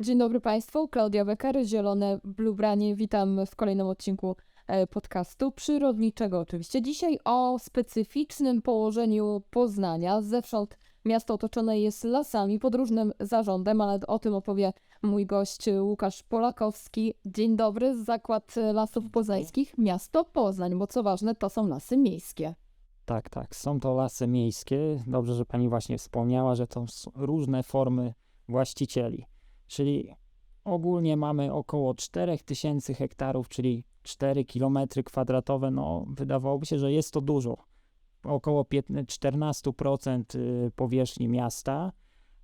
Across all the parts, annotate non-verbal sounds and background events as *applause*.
Dzień dobry Państwu, Klaudia Becker, Zielone Bluebranie. Witam w kolejnym odcinku e, podcastu przyrodniczego. Oczywiście dzisiaj o specyficznym położeniu Poznania. Zewsząd miasto otoczone jest lasami pod różnym zarządem, ale o tym opowie mój gość Łukasz Polakowski. Dzień dobry, Zakład Lasów Poznańskich, miasto Poznań, bo co ważne, to są lasy miejskie. Tak, tak. Są to lasy miejskie. Dobrze, że pani właśnie wspomniała, że to są różne formy właścicieli. Czyli ogólnie mamy około 4000 hektarów, czyli 4 km kwadratowe. No, wydawałoby się, że jest to dużo. Około 15 14% y, powierzchni miasta,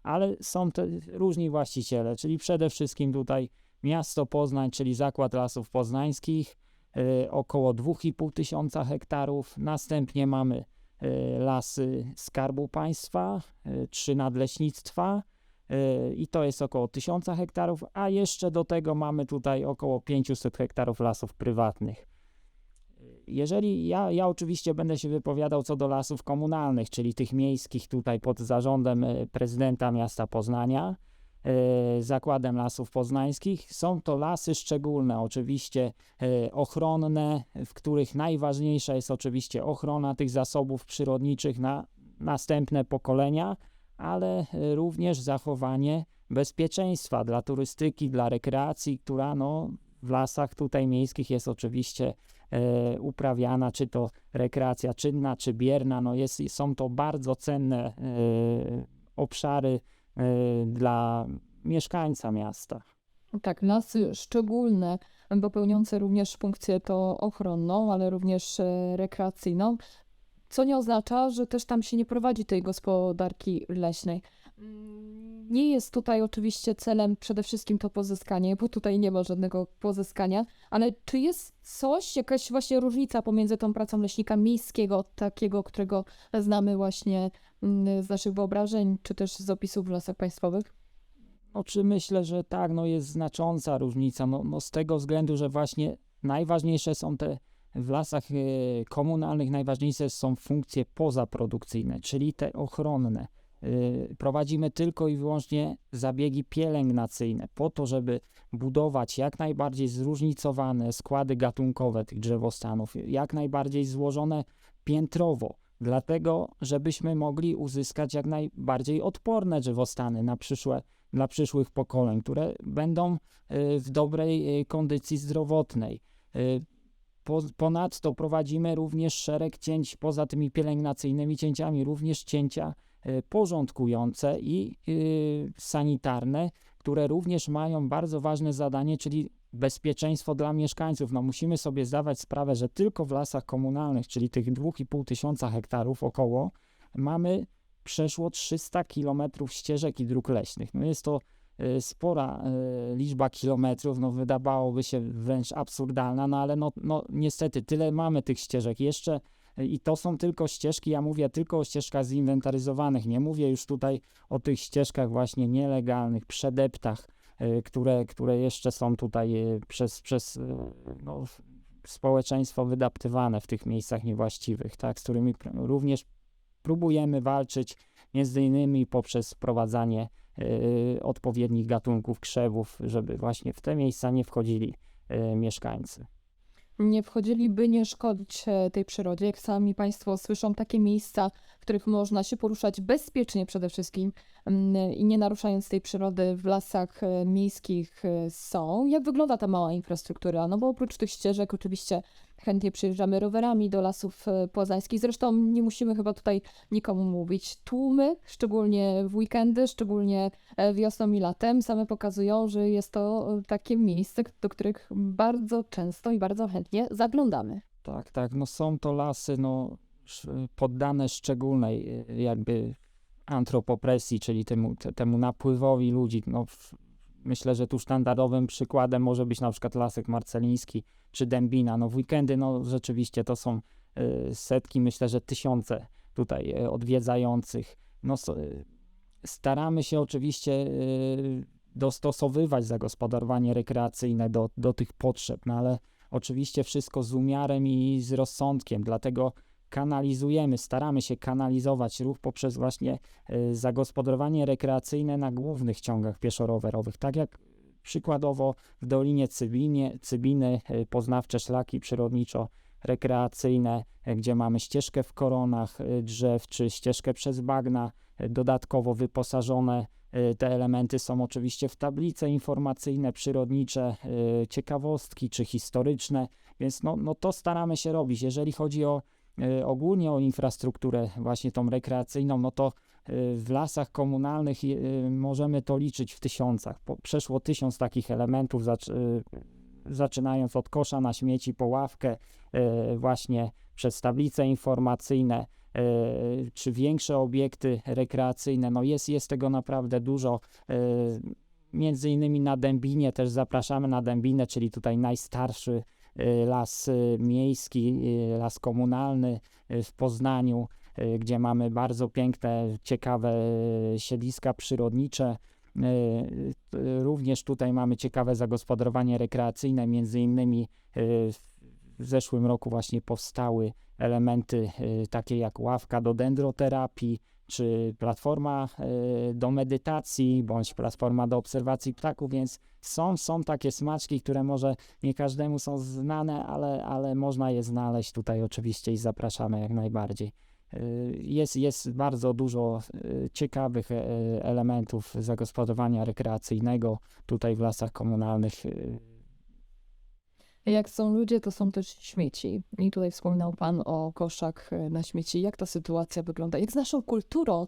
ale są te różni właściciele, czyli przede wszystkim tutaj miasto Poznań, czyli Zakład Lasów Poznańskich, y, około 2,5 tysiąca hektarów. Następnie mamy y, lasy Skarbu Państwa, trzy nadleśnictwa i to jest około 1000 hektarów, a jeszcze do tego mamy tutaj około 500 hektarów lasów prywatnych. Jeżeli ja, ja oczywiście będę się wypowiadał co do lasów komunalnych, czyli tych miejskich tutaj pod zarządem y, prezydenta miasta Poznania, y, Zakładem Lasów Poznańskich. Są to lasy szczególne, oczywiście y, ochronne, w których najważniejsza jest oczywiście ochrona tych zasobów przyrodniczych na następne pokolenia, ale y, również zachowanie bezpieczeństwa dla turystyki, dla rekreacji, która no, w lasach tutaj miejskich jest oczywiście e, uprawiana, czy to rekreacja czynna, czy bierna. No jest, są to bardzo cenne e, obszary e, dla mieszkańca miasta. Tak, lasy szczególne, bo pełniące również funkcję to ochronną, ale również e, rekreacyjną, co nie oznacza, że też tam się nie prowadzi tej gospodarki leśnej. Mm, Nie jest tutaj oczywiście celem przede wszystkim to pozyskanie, bo tutaj nie ma żadnego pozyskania, ale czy jest coś, jakaś właśnie różnica pomiędzy tą pracą leśnika miejskiego, takiego, którego znamy właśnie mm, z naszych wyobrażeń, czy też z opisów w lasach państwowych? No, czy myślę, że tak, no jest znacząca różnica, no, no z tego względu, że właśnie najważniejsze są te w lasach e, komunalnych najważniejsze są funkcje pozaprodukcyjne, czyli te ochronne. E, Prowadzimy tylko i wyłącznie zabiegi pielęgnacyjne po to, żeby budować jak najbardziej zróżnicowane składy gatunkowe tych drzewostanów, jak najbardziej złożone piętrowo, dlatego żebyśmy mogli uzyskać jak najbardziej odporne drzewostany na przyszłe, dla przyszłych pokoleń, które będą e, w dobrej kondycji zdrowotnej. Po, ponadto prowadzimy również szereg cięć poza tymi pielęgnacyjnymi cięciami, również cięcia e, porządkujące i e, sanitarne, które również mają bardzo ważne zadanie, czyli bezpieczeństwo dla mieszkańców. No musimy sobie zdawać sprawę, że tylko w lasach komunalnych, czyli tych 2,5 tysiąca hektarów około, mamy przeszło 300 kilometrów ścieżek i dróg leśnych. No jest to spora e, liczba kilometrów, no wydawałoby się wręcz absurdalna, no ale no, no niestety tyle mamy tych ścieżek. Jeszcze e, i to są tylko ścieżki, ja mówię tylko o ścieżkach zinwentaryzowanych, nie mówię już tutaj o tych ścieżkach właśnie nielegalnych, przedeptach, które, które jeszcze są tutaj przez, przez no, społeczeństwo wydaptywane w tych miejscach niewłaściwych, tak, z którymi również próbujemy walczyć, między innymi poprzez wprowadzanie e, odpowiednich gatunków krzewów, żeby właśnie w te miejsca nie wchodzili e, mieszkańcy. nie wchodzili, by nie szkodzić e, tej przyrodzie. Jak sami Państwo słyszą, takie miejsca, w których można się poruszać bezpiecznie przede wszystkim i nie naruszając tej przyrody w lasach miejskich są. Jak wygląda ta mała infrastruktura? No bo oprócz tych ścieżek oczywiście chętnie przyjeżdżamy rowerami do lasów e, poznańskich. Zresztą nie musimy chyba tutaj nikomu mówić. Tłumy, szczególnie w weekendy, szczególnie e, wiosną i latem, same pokazują, że jest to e, takie miejsce, do których bardzo często i bardzo chętnie zaglądamy. Tak, tak, no są to lasy no, poddane szczególnej jakby antropopresji, czyli temu, te, temu napływowi ludzi. No, myślę, że tu standardowym przykładem może być na przykład Lasek Marceliński czy Dębina. No w weekendy no rzeczywiście to są e, setki, myślę, że tysiące tutaj e, odwiedzających. No, staramy się oczywiście e, dostosowywać zagospodarowanie rekreacyjne do, do tych potrzeb, no ale oczywiście wszystko z umiarem i z rozsądkiem, dlatego kanalizujemy, staramy się kanalizować ruch poprzez właśnie y, zagospodarowanie rekreacyjne na głównych ciągach pieszo-rowerowych, tak jak przykładowo w Dolinie Cybinie, Cybiny y, poznawcze szlaki przyrodniczo-rekreacyjne, y, gdzie mamy ścieżkę w koronach drzew, czy ścieżkę przez bagna, dodatkowo wyposażone te elementy są oczywiście w tablice informacyjne, przyrodnicze, ciekawostki czy historyczne, więc no, no to staramy się robić. Jeżeli chodzi o ogólnie o infrastrukturę właśnie tą rekreacyjną, no to y, w lasach komunalnych y, możemy to liczyć w tysiącach. Przeszło tysiąc takich elementów, zac, zaczynając od kosza na śmieci po ławkę, właśnie przez tablice informacyjne, czy większe obiekty rekreacyjne. No jest, jest tego naprawdę dużo. Między innymi na Dębinie też zapraszamy na Dębinę, czyli tutaj najstarszy las y, miejski, y, las komunalny y, w Poznaniu, y, gdzie mamy bardzo piękne, ciekawe y, siedliska przyrodnicze. Y, y, Również tutaj mamy ciekawe zagospodarowanie rekreacyjne, między innymi y, w zeszłym roku właśnie powstały elementy y, takie jak ławka do dendroterapii, czy platforma y, do medytacji, bądź platforma do obserwacji ptaków, więc są, są takie smaczki, które może nie każdemu są znane, ale, ale można je znaleźć tutaj oczywiście i zapraszamy jak najbardziej. Y, Jest, jest bardzo dużo y, ciekawych e, elementów zagospodarowania rekreacyjnego tutaj w lasach komunalnych. Jak są ludzie, to są też śmieci. I tutaj wspominał Pan o koszach e, na śmieci. Jak ta sytuacja wygląda? Jak z naszą kulturą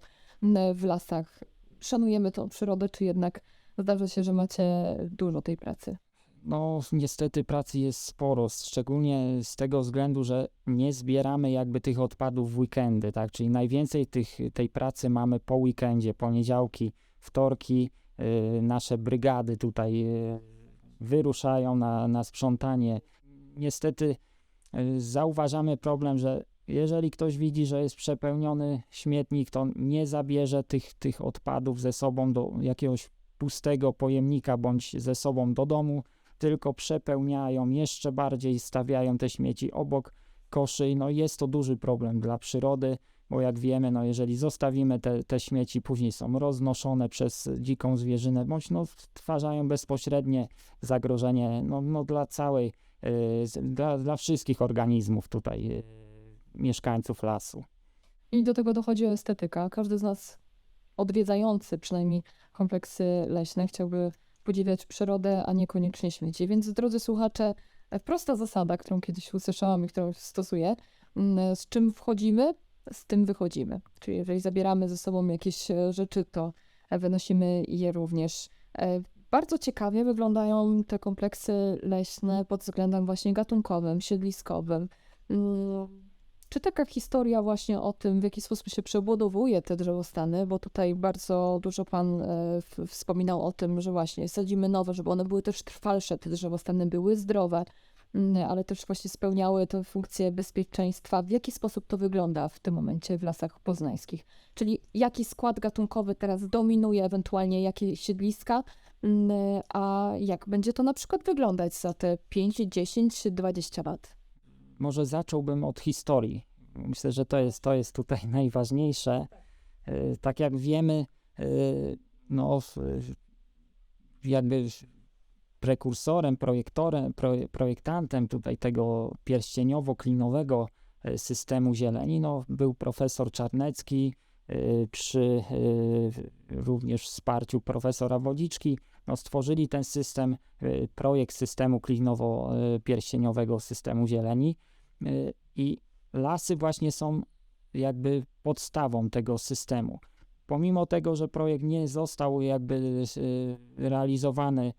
w lasach? Szanujemy tą przyrodę, czy jednak zdarza się, że macie dużo tej pracy? No, niestety pracy jest sporo, szczególnie z tego względu, że nie zbieramy jakby tych odpadów w weekendy, tak? Czyli najwięcej tych, tej pracy mamy po weekendzie, poniedziałki, wtorki, y, nasze brygady tutaj y, wyruszają na, na sprzątanie. Niestety y, zauważamy problem, że jeżeli ktoś widzi, że jest przepełniony śmietnik, to nie zabierze tych, tych odpadów ze sobą do jakiegoś pustego pojemnika bądź ze sobą do domu, tylko przepełniają jeszcze bardziej, stawiają te śmieci obok koszy. No jest to duży problem dla przyrody, bo jak wiemy, no jeżeli zostawimy te, te śmieci, później są roznoszone przez dziką zwierzynę, bądź no stwarzają bezpośrednie zagrożenie no, no dla całej, y, dla, dla wszystkich organizmów tutaj, y, mieszkańców lasu. I do tego dochodzi estetyka. Każdy z nas odwiedzający przynajmniej kompleksy leśne chciałby podziwiać przyrodę, a niekoniecznie śmieci. Więc drodzy słuchacze, prosta zasada, którą kiedyś usłyszałam i którą stosuję, mm, z czym wchodzimy, z tym wychodzimy. Czyli jeżeli zabieramy ze sobą jakieś e, rzeczy, to e, wynosimy je również. E, Bardzo ciekawie wyglądają te kompleksy leśne pod względem właśnie gatunkowym, siedliskowym. Mm, czy taka historia właśnie o tym, w jaki sposób się przebudowuje te drzewostany, bo tutaj bardzo dużo Pan wspominał o tym, że właśnie sadzimy nowe, żeby one były też trwalsze, te drzewostany były zdrowe, ale też właśnie spełniały tę funkcję bezpieczeństwa. W jaki sposób to wygląda w tym momencie w lasach poznańskich? Czyli jaki skład gatunkowy teraz dominuje, ewentualnie jakie siedliska, mm, a jak będzie to na przykład wyglądać za te 5, 10, 20 lat? Może zacząłbym od historii. Myślę, że to jest, to jest tutaj *laughs* najważniejsze. Y, Tak jak wiemy, y, no, jakby prekursorem, projektorem, pro- projektantem tutaj tego pierścieniowo-klinowego y, systemu zieleni no, był profesor Czarnecki y, przy y, również wsparciu profesora Wodziczki. No, stworzyli ten system, projekt systemu klinowo-pierścieniowego systemu zieleni i lasy właśnie są jakby podstawą tego systemu. Pomimo tego, że projekt nie został jakby realizowany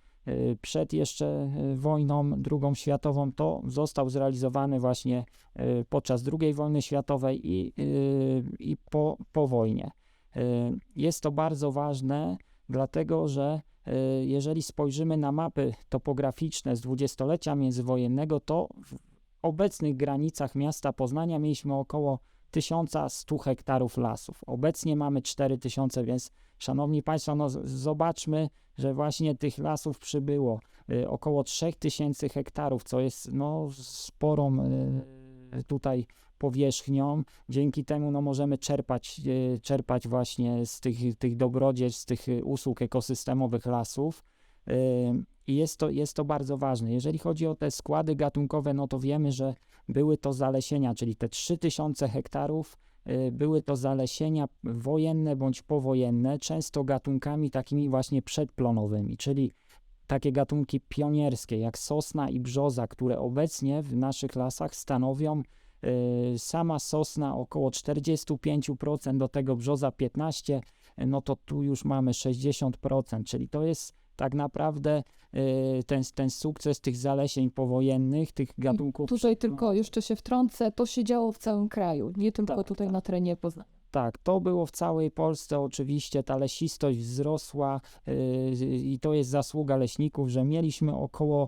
przed jeszcze y, wojną drugą światową, to został zrealizowany właśnie y, podczas II wojny światowej i, y, i po, po wojnie. Y, Jest to bardzo ważne, dlatego że y, jeżeli spojrzymy na mapy topograficzne z dwudziestolecia międzywojennego, to w obecnych granicach miasta Poznania mieliśmy około 1100 hektarów lasów. Obecnie mamy 4000, więc szanowni państwo, no zobaczmy, że właśnie tych lasów przybyło y, około 3000 hektarów, co jest no sporą y, tutaj powierzchnią. Dzięki temu no, możemy czerpać, e, czerpać właśnie z tych, tych dobrodziejstw, z tych usług ekosystemowych lasów. E, I jest to, jest to bardzo ważne. Jeżeli chodzi o te składy gatunkowe, no to wiemy, że były to zalesienia, czyli te 3000 hektarów y, były to zalesienia wojenne bądź powojenne, często gatunkami takimi właśnie przedplonowymi, czyli takie gatunki pionierskie jak sosna i brzoza, które obecnie w naszych lasach stanowią y, sama sosna około 45%, do tego brzoza 15%, no to tu już mamy 60%, czyli to jest tak naprawdę y, ten, ten sukces tych zalesień powojennych, tych gatunków. Tutaj tylko jeszcze się wtrącę, to się działo w całym kraju, nie tylko Tak, tutaj tak. na terenie Poznania. Tak, to było w całej Polsce oczywiście, ta lesistość wzrosła yy, i to jest zasługa leśników, że mieliśmy około,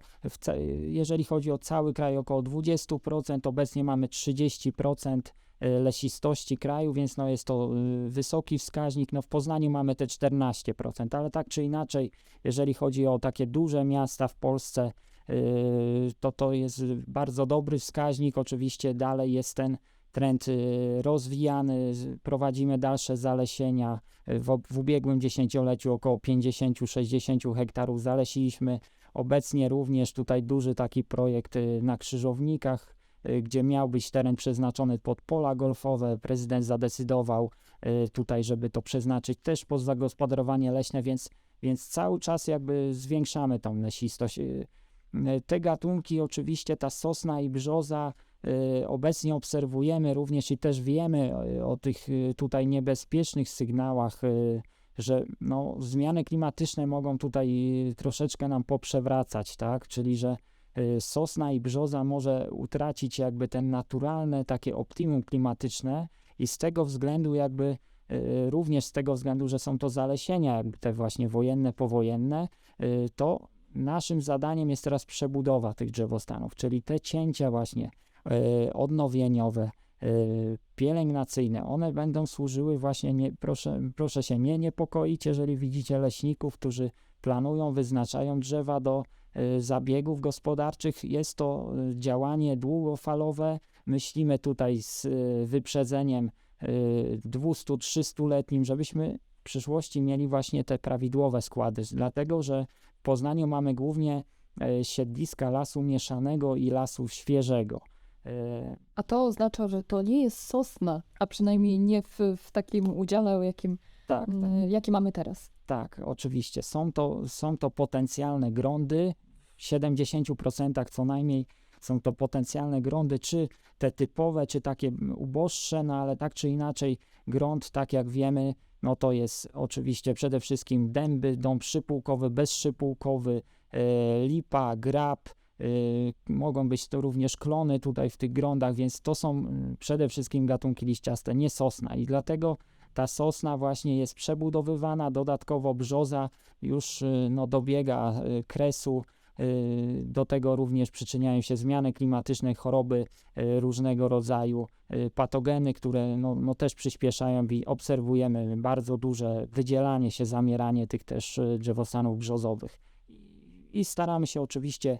jeżeli chodzi o cały kraj, około 20%, obecnie mamy 30% y, lesistości kraju, więc no jest to y, wysoki wskaźnik. No w Poznaniu mamy te 14%, ale tak czy inaczej, jeżeli chodzi o takie duże miasta w Polsce, yy, to to jest bardzo dobry wskaźnik. Oczywiście dalej jest ten trend y, rozwijany, prowadzimy dalsze zalesienia. Y, W, w ubiegłym dziesięcioleciu około 50-60 hektarów zalesiliśmy. Obecnie również tutaj duży taki projekt y, na Krzyżownikach, y, gdzie miał być teren przeznaczony pod pola golfowe. Prezydent zadecydował y, tutaj, żeby to przeznaczyć też pod zagospodarowanie leśne, więc, więc cały czas jakby zwiększamy tą lesistość. Y, y, Te gatunki, oczywiście ta sosna i brzoza, y, obecnie obserwujemy również i też wiemy y, o tych y, tutaj niebezpiecznych sygnałach, y, że no, zmiany klimatyczne mogą tutaj y, troszeczkę nam poprzewracać, tak? Czyli że y, sosna i brzoza może utracić jakby ten naturalne takie optimum klimatyczne i z tego względu jakby y, również z tego względu, że są to zalesienia jakby te właśnie wojenne, powojenne, y, to naszym zadaniem jest teraz przebudowa tych drzewostanów, czyli te cięcia właśnie odnowieniowe, pielęgnacyjne, one będą służyły właśnie, nie, proszę, proszę się nie niepokoić, jeżeli widzicie leśników, którzy planują, wyznaczają drzewa do zabiegów gospodarczych. Jest to e, działanie długofalowe. Myślimy tutaj z e, wyprzedzeniem e, 200-300-letnim, żebyśmy w przyszłości mieli właśnie te prawidłowe składy, dlatego że w Poznaniu mamy głównie siedliska lasu mieszanego i lasu świeżego. A to oznacza, że to nie jest sosna, a przynajmniej nie w, w takim udziale, jakim, tak, mm, jaki mamy teraz. tak, oczywiście. Są to, są to potencjalne grądy, w 70% co najmniej są to potencjalne grądy, czy te typowe, czy takie uboższe, no ale tak czy inaczej grunt, tak jak wiemy, no to jest oczywiście przede wszystkim dęby, dąb szypułkowy, bezszypułkowy, e, lipa, grab, e, mogą być to również klony tutaj w tych grądach, więc to są mm, przede wszystkim gatunki liściaste, nie sosna i dlatego ta sosna właśnie jest przebudowywana, dodatkowo brzoza już y, no, dobiega y, kresu. y, Do tego również przyczyniają się zmiany klimatyczne, choroby różnego rodzaju, patogeny, które no, no też przyspieszają i obserwujemy bardzo duże wydzielanie się, zamieranie tych też drzewostanów brzozowych. I staramy się oczywiście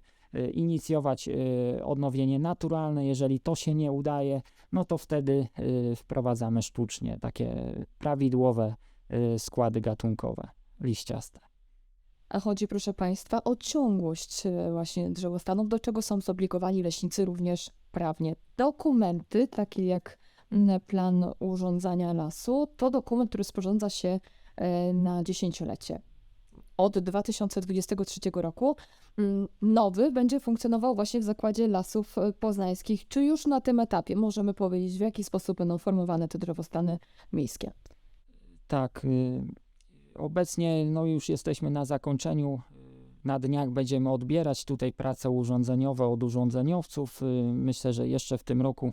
inicjować y, odnowienie naturalne. Jeżeli to się nie udaje, no to wtedy y, wprowadzamy sztucznie takie prawidłowe y, składy gatunkowe liściaste. A chodzi, proszę Państwa, o ciągłość właśnie drzewostanów, do czego są zobligowani leśnicy również prawnie. Dokumenty, takie jak mm, plan urządzania lasu, to dokument, który sporządza się na dziesięciolecie. Od 2023 roku mm, nowy będzie funkcjonował właśnie w Zakładzie Lasów e, Poznańskich. Czy już na tym etapie możemy powiedzieć, w jaki sposób będą formowane te drewostany miejskie? Tak, y, obecnie no już jesteśmy na zakończeniu. Na dniach będziemy odbierać tutaj prace urządzeniowe od urządzeniowców. Y, Myślę, że jeszcze w tym roku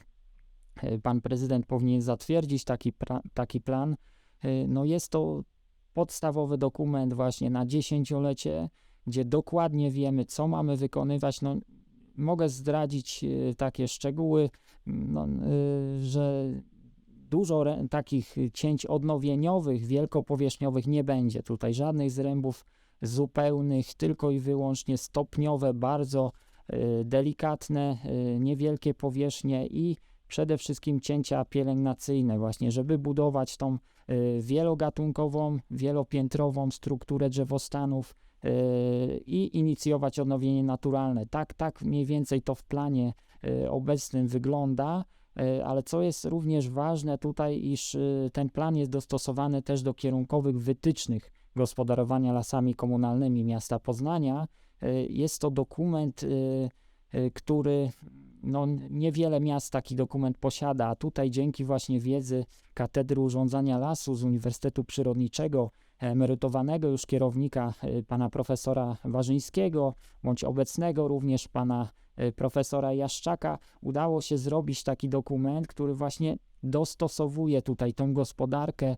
y, pan prezydent powinien zatwierdzić taki, taki plan. Y, No jest to podstawowy dokument właśnie na dziesięciolecie, gdzie dokładnie wiemy, co mamy wykonywać. No, mogę zdradzić y, takie szczegóły, no, y, że dużo takich cięć odnowieniowych, wielkopowierzchniowych nie będzie. Tutaj żadnych zrębów zupełnych, tylko i wyłącznie stopniowe, bardzo y, delikatne, niewielkie powierzchnie i przede wszystkim cięcia pielęgnacyjne właśnie, żeby budować tą y, wielogatunkową, wielopiętrową strukturę drzewostanów y, i inicjować odnowienie naturalne. Tak, tak mniej więcej to w planie y, obecnym wygląda, ale co jest również ważne tutaj, iż ten plan jest dostosowany też do kierunkowych wytycznych gospodarowania lasami komunalnymi miasta Poznania. Jest to dokument, który no, niewiele miast taki dokument posiada, a tutaj dzięki właśnie wiedzy Katedry Urządzania Lasu z Uniwersytetu Przyrodniczego, emerytowanego już kierownika y, pana profesora Warzyńskiego, bądź obecnego również pana y, profesora Jaszczaka, udało się zrobić taki dokument, który właśnie dostosowuje tutaj tą gospodarkę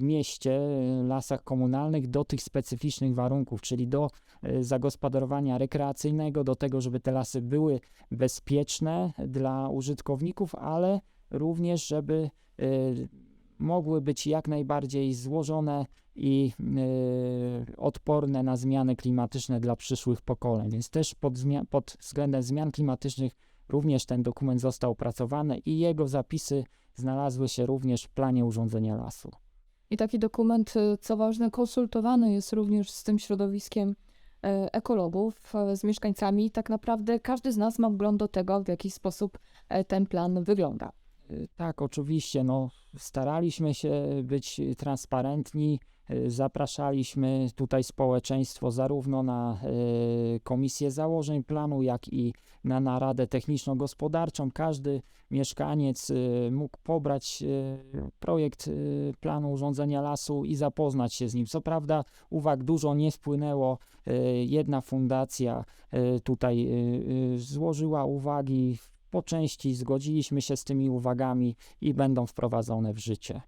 mieście, y, lasach komunalnych do tych specyficznych warunków, czyli do y, zagospodarowania rekreacyjnego, do tego, żeby te lasy były bezpieczne dla użytkowników, ale również, żeby y, mogły być jak najbardziej złożone i odporne na zmiany klimatyczne dla przyszłych pokoleń. Więc też pod, pod względem zmian klimatycznych również ten dokument został opracowany i jego zapisy znalazły się również w planie urządzenia lasu. I taki dokument, y, co ważne, konsultowany jest również z tym środowiskiem e, ekologów, e, z mieszkańcami. Tak naprawdę każdy z nas ma wgląd do tego, w jaki sposób e, ten plan wygląda. Tak, oczywiście. No, staraliśmy się być transparentni. y, Zapraszaliśmy tutaj społeczeństwo zarówno na y, komisję założeń planu, jak i na naradę techniczno-gospodarczą. Każdy mieszkaniec y, mógł pobrać projekt planu urządzenia lasu i zapoznać się z nim. Co prawda, uwag dużo nie wpłynęło. Jedna fundacja tutaj złożyła uwagi po części zgodziliśmy się z tymi uwagami i będą wprowadzone w życie.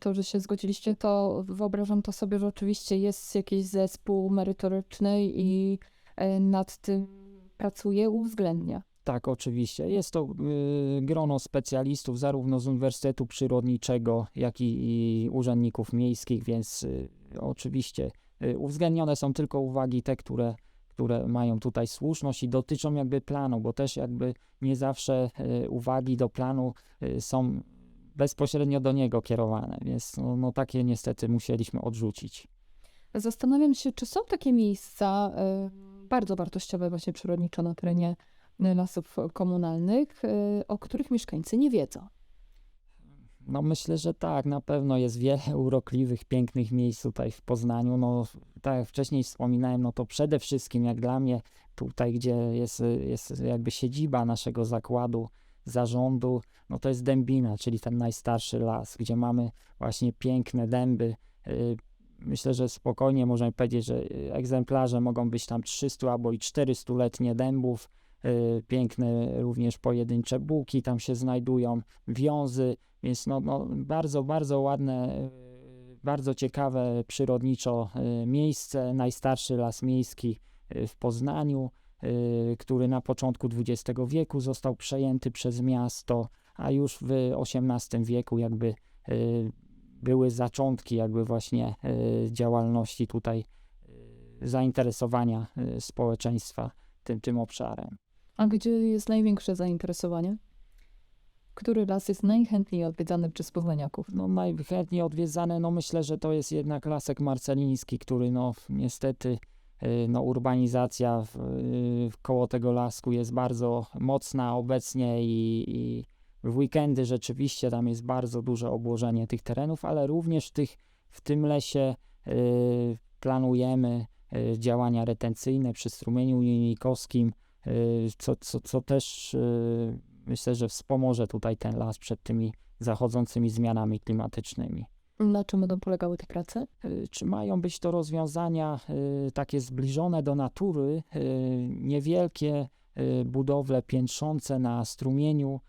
To, że się zgodziliście, to wyobrażam to sobie, że oczywiście jest jakiś zespół merytoryczny i e, nad tym pracuje, uwzględnia. Tak, oczywiście. Jest to y, grono specjalistów zarówno z Uniwersytetu Przyrodniczego, jak i, i urzędników miejskich, więc y, oczywiście y, uwzględnione są tylko uwagi te, które, które mają tutaj słuszność i dotyczą jakby planu, bo też jakby nie zawsze y, uwagi do planu y, są bezpośrednio do niego kierowane, więc no, no takie niestety musieliśmy odrzucić. Zastanawiam się, czy są takie miejsca e, bardzo wartościowe, właśnie przyrodniczo na terenie e, lasów komunalnych, e, o których mieszkańcy nie wiedzą. No myślę, że tak, na pewno jest wiele *laughs* urokliwych, pięknych miejsc tutaj w Poznaniu. No tak jak wcześniej wspominałem, no to przede wszystkim jak dla mnie tutaj, gdzie jest, jest jakby siedziba naszego zakładu, zarządu, no to jest Dębina, czyli ten najstarszy las, gdzie mamy właśnie piękne dęby. Y, Myślę, że spokojnie możemy powiedzieć, że egzemplarze mogą być tam 300 albo i 400-letnie dębów. Y, Piękne również pojedyncze buki tam się znajdują, wiązy, więc no, no bardzo, bardzo ładne, y, bardzo ciekawe przyrodniczo y, miejsce, najstarszy las miejski y, w Poznaniu, który na początku XX wieku został przejęty przez miasto, a już w XVIII wieku jakby były zaczątki jakby właśnie działalności tutaj, zainteresowania społeczeństwa tym, tym obszarem. A gdzie jest największe zainteresowanie? Który las jest najchętniej odwiedzany przez poznaniaków? No najchętniej odwiedzane, no myślę, że to jest jednak Lasek Marceliński, który no niestety y, no urbanizacja w, y, koło tego lasku jest bardzo mocna obecnie i, i w weekendy rzeczywiście tam jest bardzo duże obłożenie tych terenów, ale również w, tych, w tym lesie y, planujemy y, działania retencyjne przy strumieniu unikowskim, y, co, co, co też y, myślę, że wspomoże tutaj ten las przed tymi zachodzącymi zmianami klimatycznymi. Na czym będą polegały te prace? Y, Czy mają być to rozwiązania y, takie zbliżone do natury, y, niewielkie budowle piętrzące na strumieniu,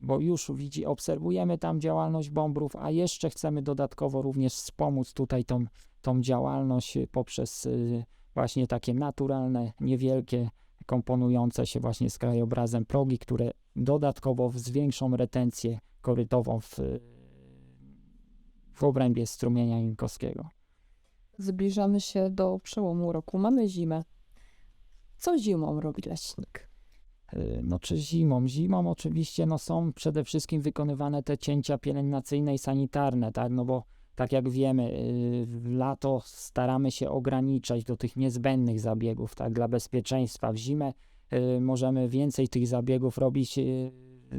bo już widzi, obserwujemy tam działalność bąbrów, a jeszcze chcemy dodatkowo również wspomóc tutaj tą, tą działalność poprzez właśnie takie naturalne, niewielkie, komponujące się właśnie z krajobrazem progi, które dodatkowo zwiększą retencję korytową w, w obrębie strumienia Inkowskiego. Zbliżamy się do przełomu roku. Mamy zimę. Co zimą robi leśnik? Y, No czy zimą? Zimą oczywiście no, są przede wszystkim wykonywane te cięcia pielęgnacyjne i sanitarne, tak? No bo tak jak wiemy, y, w lato staramy się ograniczać do tych niezbędnych zabiegów, tak? Dla bezpieczeństwa. W zimę y, możemy więcej tych zabiegów robić y,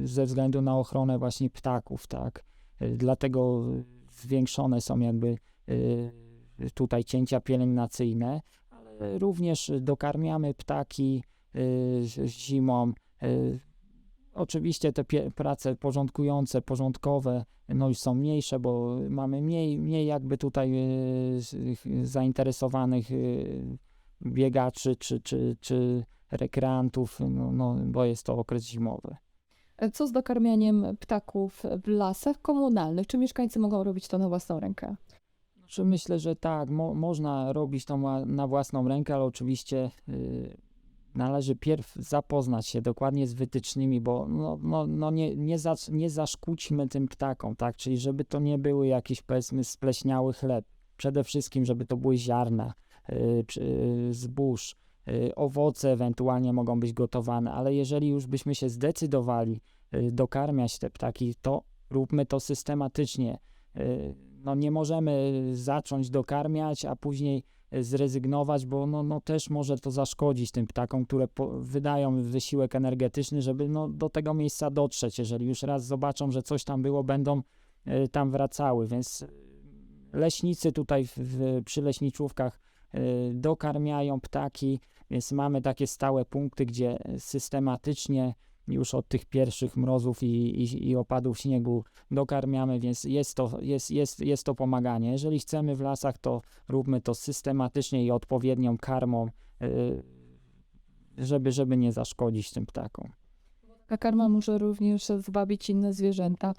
ze względu na ochronę właśnie ptaków, tak? Dlatego zwiększone są jakby tutaj cięcia pielęgnacyjne, ale również dokarmiamy ptaki zimą. Oczywiście te prace porządkujące, porządkowe, no już są mniejsze, bo mamy mniej, mniej jakby tutaj z- zainteresowanych y, biegaczy czy, czy, czy rekreantów, no, no, bo jest to okres zimowy. E, Co z dokarmianiem ptaków w lasach komunalnych? Czy mieszkańcy mogą robić to na własną rękę? Znaczy myślę, że tak, mo, można robić to na własną rękę, ale oczywiście y, należy pierw zapoznać się dokładnie z wytycznymi, bo no, no, no nie, nie, za, nie zaszkódźmy tym ptakom, tak? Czyli żeby to nie były jakieś powiedzmy spleśniały chleb. Przede wszystkim, żeby to były ziarna, y, czy, y, zbóż, y, owoce ewentualnie mogą być gotowane, ale jeżeli już byśmy się zdecydowali y, dokarmiać te ptaki, to róbmy to systematycznie. Y, no nie możemy zacząć dokarmiać, a później zrezygnować, bo no, no też może to zaszkodzić tym ptakom, które po, wydają wysiłek energetyczny, żeby no, do tego miejsca dotrzeć. Jeżeli już raz zobaczą, że coś tam było, będą y, tam wracały, więc y, leśnicy tutaj w, w, przy leśniczówkach y, dokarmiają ptaki, więc mamy takie stałe punkty, gdzie systematycznie już od tych pierwszych mrozów i, i, i opadów śniegu dokarmiamy, więc jest to, jest, jest, jest to pomaganie. Jeżeli chcemy w lasach, to róbmy to systematycznie i odpowiednią karmą, y, żeby, żeby nie zaszkodzić tym ptakom. Taka karma może również zwabić inne zwierzęta.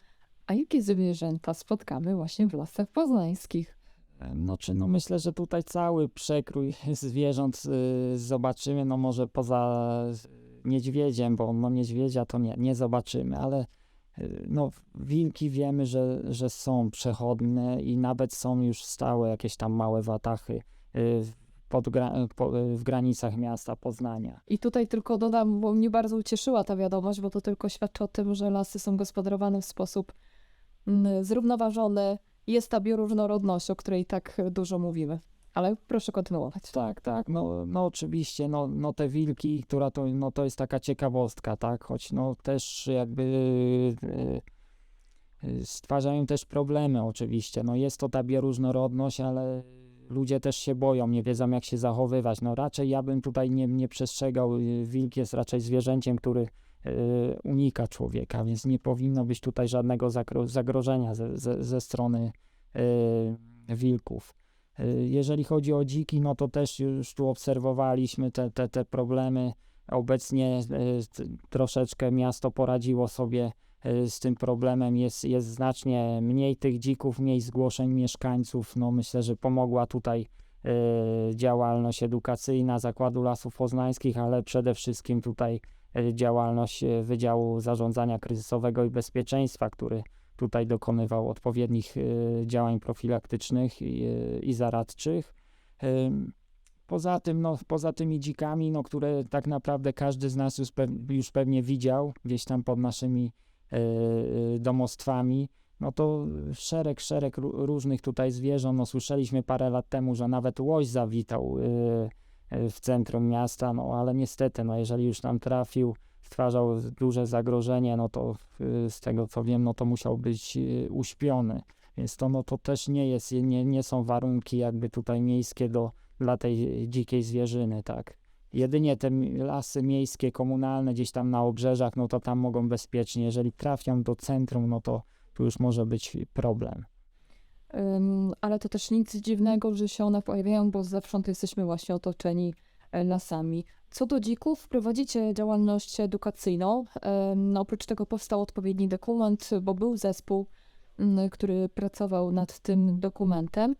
A jakie zwierzęta spotkamy właśnie w lasach poznańskich? No, czy, no myślę, że tutaj cały przekrój *laughs* zwierząt y, zobaczymy, no może poza niedźwiedziem, bo no niedźwiedzia to nie, nie zobaczymy, ale y, no wilki wiemy, że, że są przechodne i nawet są już stałe jakieś tam małe watachy y, pod gra, po, y, w granicach miasta Poznania. I tutaj tylko dodam, bo mnie bardzo ucieszyła ta wiadomość, bo to tylko świadczy o tym, że lasy są gospodarowane w sposób mm, zrównoważony. Jest ta bioróżnorodność, o której tak dużo mówimy. Ale proszę kontynuować. Tak, tak, no, no oczywiście, no, no te wilki, która to, no to jest taka ciekawostka, tak, choć no też jakby y, y, stwarzają też problemy oczywiście, no jest to ta bioróżnorodność, ale ludzie też się boją, nie wiedzą jak się zachowywać, no raczej ja bym tutaj nie, nie przestrzegał, y, wilk jest raczej zwierzęciem, który unika człowieka, więc nie powinno być tutaj żadnego zagro- zagrożenia ze, ze, ze strony wilków. Jeżeli chodzi o dziki, no to też już tu obserwowaliśmy te, te, te problemy. Obecnie t- troszeczkę miasto poradziło sobie y, z tym problemem. Jest, jest znacznie mniej tych dzików, mniej zgłoszeń mieszkańców. No myślę, że pomogła tutaj y, działalność edukacyjna Zakładu Lasów Poznańskich, ale przede wszystkim tutaj działalność Wydziału Zarządzania Kryzysowego i Bezpieczeństwa, który tutaj dokonywał odpowiednich y, działań profilaktycznych i, y, i zaradczych. Poza tym, no, poza tymi dzikami, no, które tak naprawdę każdy z nas już, pew- już pewnie widział gdzieś tam pod naszymi y, domostwami, no to szereg, szereg ró- różnych tutaj zwierząt. No, słyszeliśmy parę lat temu, że nawet łoś zawitał w centrum miasta, no ale niestety, no, jeżeli już tam trafił, stwarzał duże zagrożenie, no to y, z tego co wiem, no to musiał być y, uśpiony. Więc to, no, to też nie jest, nie, nie są warunki jakby tutaj miejskie do, dla tej dzikiej zwierzyny, tak. Jedynie te lasy miejskie, komunalne gdzieś tam na obrzeżach, no to tam mogą bezpiecznie. Jeżeli trafią do centrum, no to tu już może być problem. Ym, ale to też nic dziwnego, że się one pojawiają, bo zewsząd jesteśmy właśnie otoczeni lasami. Co do dzików, prowadzicie działalność edukacyjną. No, oprócz tego powstał odpowiedni dokument, bo był zespół, który pracował nad tym dokumentem.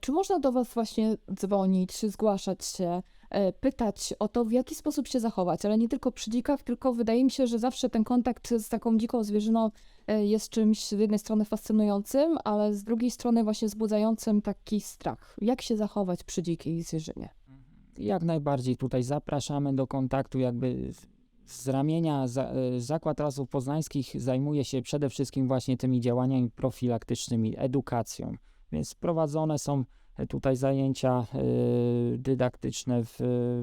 Czy można do Was właśnie dzwonić, zgłaszać się, e, pytać o to, w jaki sposób się zachować, ale nie tylko przy dzikach, tylko wydaje mi się, że zawsze ten kontakt z taką dziką zwierzyną e, jest czymś z jednej strony fascynującym, ale z drugiej strony właśnie wzbudzającym taki strach. Jak się zachować przy dzikiej zwierzynie? Jak najbardziej tutaj zapraszamy do kontaktu, jakby z- ramienia za, e, Zakład Lasów Poznańskich zajmuje się przede wszystkim właśnie tymi działaniami profilaktycznymi, edukacją, więc prowadzone są e, tutaj zajęcia e, dydaktyczne w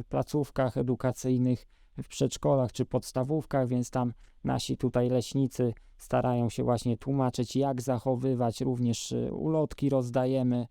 placówkach edukacyjnych, w przedszkolach czy podstawówkach, więc tam nasi tutaj leśnicy starają się właśnie tłumaczyć, jak zachowywać, również ulotki rozdajemy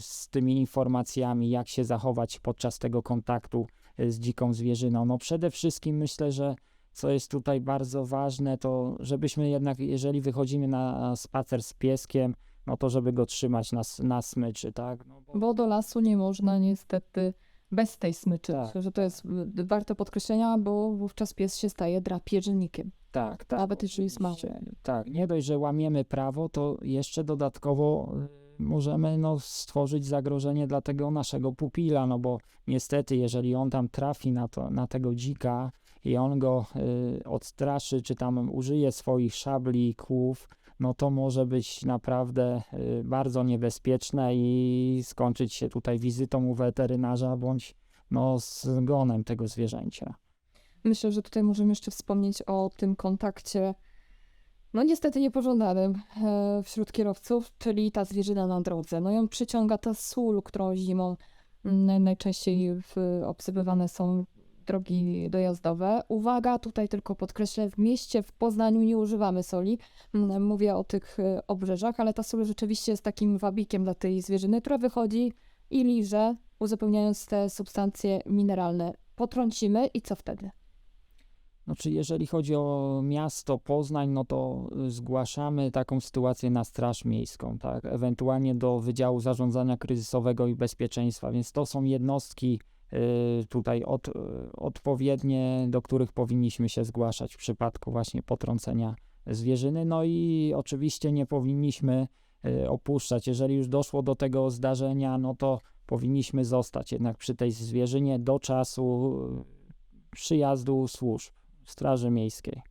z tymi informacjami, jak się zachować podczas tego kontaktu e, z dziką zwierzyną. No przede wszystkim myślę, że co jest tutaj bardzo ważne, to żebyśmy jednak, jeżeli wychodzimy na spacer z pieskiem, no to żeby go trzymać na, na smyczy, tak? No bo, Bo do lasu nie można niestety bez tej smyczy. Tak. Myślę, że to jest y, warte podkreślenia, bo wówczas pies się staje drapieżnikiem. tak, tak. Nawet jeżeli jest mały. Tak, nie dość, że łamiemy prawo, to jeszcze dodatkowo y, możemy no, stworzyć zagrożenie dla tego naszego pupila, no bo niestety, jeżeli on tam trafi na, to, na tego dzika i on go y, odstraszy, czy tam użyje swoich szabli, kłów, no to może być naprawdę y, bardzo niebezpieczne i skończyć się tutaj wizytą u weterynarza bądź no, zgonem tego zwierzęcia. Myślę, że tutaj możemy jeszcze wspomnieć o tym kontakcie, no niestety niepożądanym e, wśród kierowców, czyli ta zwierzyna na drodze. No ją przyciąga ta sól, którą zimą mm, najczęściej obsypywane są drogi dojazdowe. Uwaga, tutaj tylko podkreślę, w mieście, w Poznaniu nie używamy soli. Mm, Mówię o tych e, obrzeżach, ale ta sól rzeczywiście jest takim wabikiem dla tej zwierzyny, która wychodzi i liże, uzupełniając te substancje mineralne. Potrącimy i co wtedy? Znaczy, jeżeli chodzi o miasto Poznań, no to y, zgłaszamy taką sytuację na Straż Miejską, tak? Ewentualnie do Wydziału Zarządzania Kryzysowego i Bezpieczeństwa, więc to są jednostki y, tutaj od, y, odpowiednie, do których powinniśmy się zgłaszać w przypadku właśnie potrącenia zwierzyny. No i oczywiście nie powinniśmy y, opuszczać. Jeżeli już doszło do tego zdarzenia, no to powinniśmy zostać jednak przy tej zwierzynie do czasu y, przyjazdu służb. Straży Miejskiej.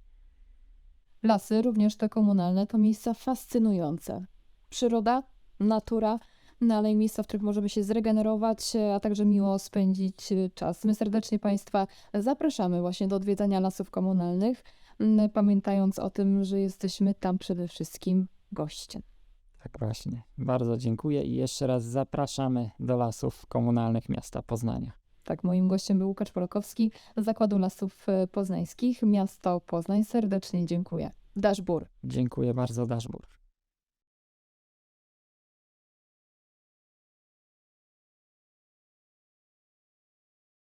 Lasy, również te komunalne, to miejsca fascynujące. Przyroda, natura, no ale i miejsca, w których możemy się zregenerować, a także miło spędzić e, czas. My serdecznie Państwa zapraszamy właśnie do odwiedzania lasów komunalnych, pamiętając o tym, że jesteśmy tam przede wszystkim gościem. Tak właśnie. Bardzo dziękuję i jeszcze raz zapraszamy do lasów komunalnych miasta Poznania. Tak, moim gościem był Łukasz Polakowski z Zakładu Lasów e, Poznańskich, miasto Poznań. Serdecznie dziękuję. Daszbur. Dziękuję bardzo, Daszbur.